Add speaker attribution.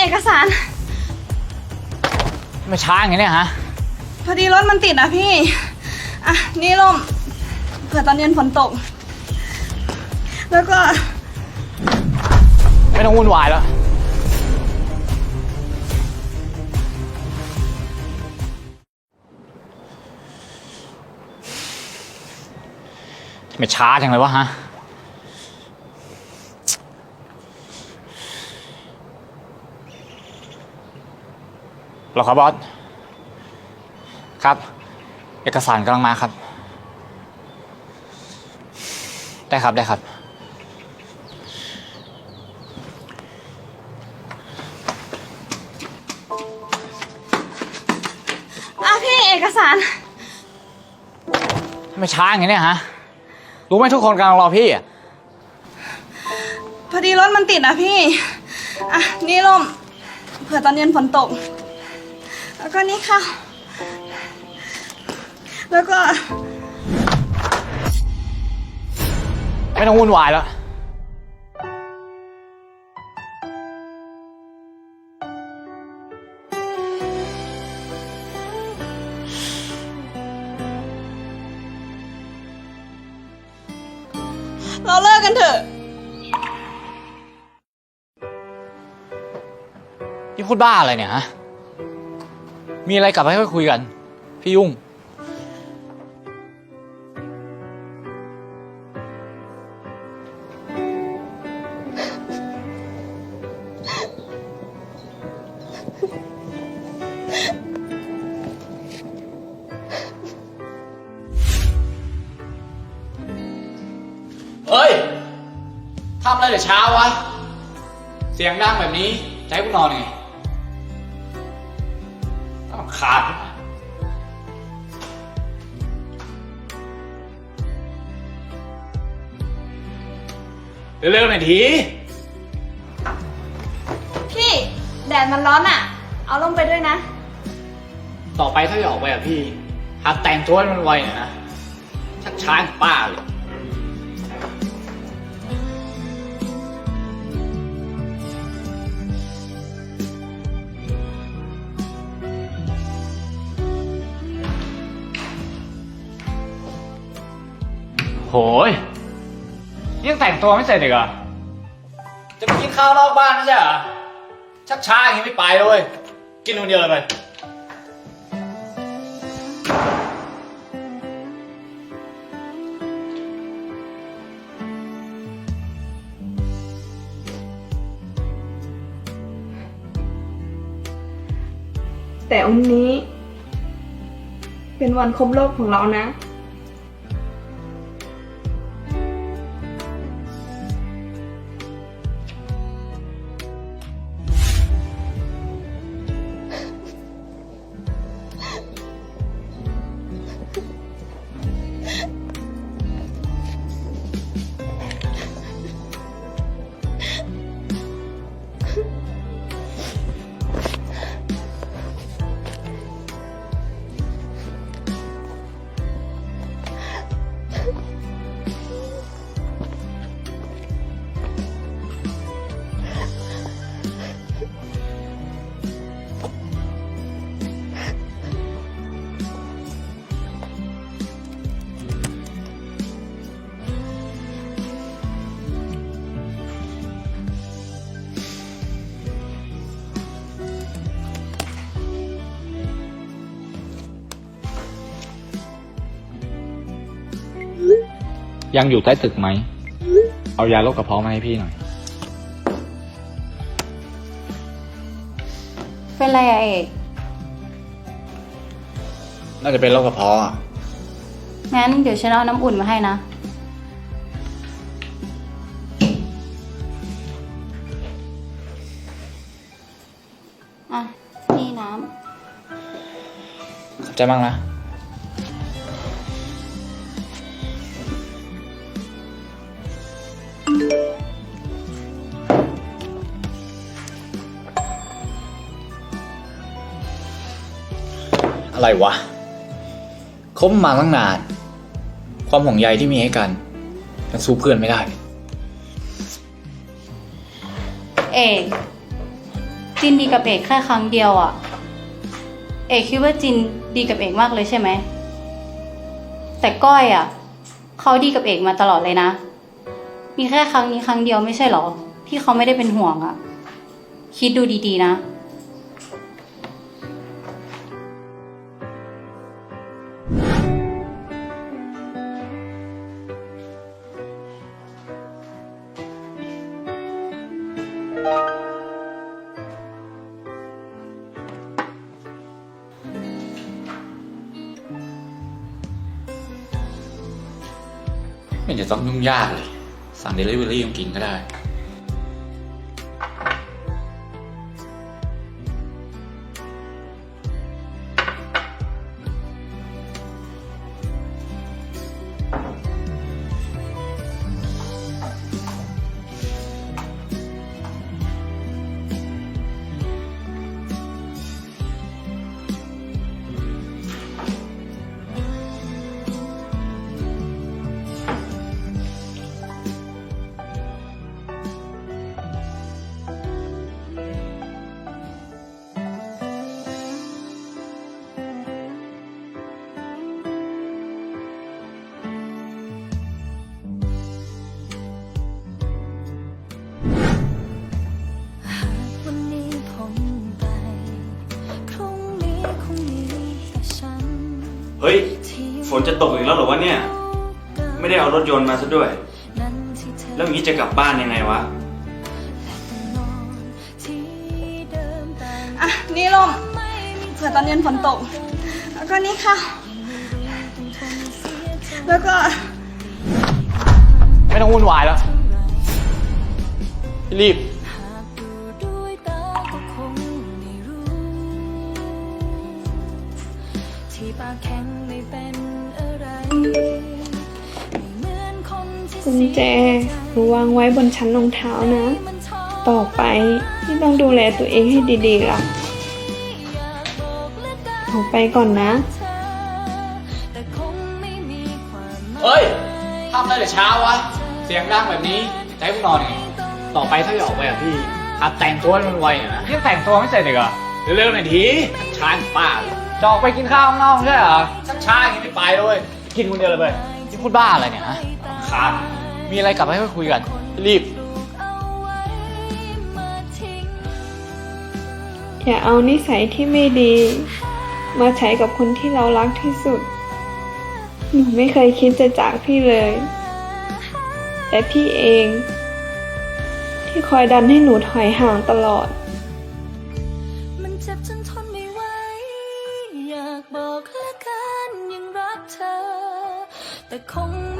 Speaker 1: เอกสาร
Speaker 2: ไม่ช้าอย่างนี้เนี่ยฮะ
Speaker 1: พอดีรถมันติดอะพี่ อะ นี่ร่มเผื่อตอนเย็นฝนตก แล้วก็
Speaker 2: ไม่ต้องวุ่นวายแล้ว ไม่ช้าจังเลยวะฮะ หรอครับบอส ครับ เอกสารกำลังมาครับ ได้ครับได้ครับ
Speaker 1: อะพี่เอกสาร
Speaker 2: ไม่ช้าอย่างนี้เนี่ยฮะ รู้ไหมทุกคนกำลังรอพี่อะ
Speaker 1: พอดีรถมันติดอะพี่ อะ นี่ร่มเผื่อตอนเย็นฝนตก แล้วก็นี่ค่ะ แล้วก็
Speaker 2: ไม่ต้องวุ่นวายแล้ว
Speaker 1: เราเลิกกันเถอะ
Speaker 2: นี่พูดบ้าอะไรเนี่ยฮะ มีอะไรกลับไปค่อยคุยกัน พี่ยุ่ง เฮ้ย ทำอะไรแต่เช้าวะ เสียงดังแบบนี้จะให้กูนอนไง เร็วๆหน่อยที
Speaker 1: พี่แดดมันร้อนอะ เอาร่มไปด้วยนะ
Speaker 2: ต่อไปถ้าจะออกไปอะพี่หัดแต่งตัวให้มันไวหน่อยนะชักช้ากับป้าเลยโหย ยังแต่งตัวไม่เสร็จอีกเหรอจะไปกินข้าวนอกบ้านไม่ใช่เหรอชักช้าอย่างนี้ไม่ไปเลย กินคนเดียวเลยไป
Speaker 1: แต่วันนี้ เป็นวันครบรอบของเรานะ
Speaker 2: ยังอยู่ใต้ตึกไหม เอายาลดกระเพาะมาให้พี่หน่อย
Speaker 3: เป็นไรอะเอก
Speaker 2: น่าจะเป็นโรคกระเพาะอะ
Speaker 3: งั้นเดี๋ยวฉันเอาน้ำอุ่นมาให้นะ อะ นี่น้
Speaker 2: ขอบใจมากนะ อะไรวะคบมาตั้งนาน ความห่วงใยที่มีให้กันยังสู้เพื่อนไม่ได้
Speaker 3: เอกจินดีกับเอกแค่ครั้งเดียวอะเอกคิดว่าจินดีกับเอกมากเลยใช่ไหม แต่ก้อยอะเขาดีกับเอกมาตลอดเลยนะ มีแค่ครั้งนี้ครั้งเดียวไม่ใช่หรอ ที่เขาไม่ได้เป็นห่วงอะ คิดดูดีๆนะ
Speaker 2: ไม่เห็นจะต้องยุ่งยากเลย สั่งเดลิเวอรี่กินก็ได้
Speaker 4: ฝนจะตกอีกแล้วเหรอวะเนี่ย ไม่ได้เอารถยนต์มาซะด้วย
Speaker 5: นั้นที่เธอ
Speaker 4: แล้วอย่างนี้จะกลับบ้านยังไงวะ
Speaker 5: นอนที่เดิมแต่
Speaker 1: อะ นี่ร่ม
Speaker 5: ไม่มี
Speaker 1: เผื่อตอนเย็นฝนตก แล้วก็นี่ค่ะ
Speaker 5: ต้องทนเสียใจ
Speaker 1: แล้วก็
Speaker 2: ไม่ต้องวุ่นวายแล้ว รีบ
Speaker 6: กุญแจหนูวางไว้บนชั้นรองเท้านะ
Speaker 5: มันท้อ
Speaker 6: ต่อไปพี่ต้องดูแลตัวเองให้ดีๆล่ะ
Speaker 5: อยากบอกเหลือเกิน
Speaker 6: หนูไปก่อนนะ
Speaker 5: เธอแต่คงไม่มีความหมาย
Speaker 2: เฮ้ยทำอะไรแต่เช้าวะ เสียงดังแบบนี้จะให้กูนอนไงต่อไปถ้าจะออกไปอะพี่หัดแต่งตัวให้มันไวหน่อยนะยังแต่งตัวไม่เสร็จอีกเหรอเร็วๆหน่อยทีช้าป้าเลยจะออกไปกินข้าวข้างนอกไม่ใช่เหรอชักช้าอย่างนี้ไม่ไปเลยกินคนเดียวเลยไปนี่พูดบ้าอะไรเนี่ยฮะครับ มีอะไรกลับมาให้คุยกัน รีบ
Speaker 5: เอาไว้มาทิ้ง
Speaker 6: อย่าเอานิสัยที่ไม่ดี มาใช้กับคนที่เรารักที่สุด หนูไม่เคยคิดจะจากพี่เลย แต่พี่เอง ที่คอยดันให้หนูถอยห่างตลอด
Speaker 5: มันเจ็บจนทนไม่ไหว อยากบอกเหลือเกินยังรักเธอ แต่คงไม่มีใคร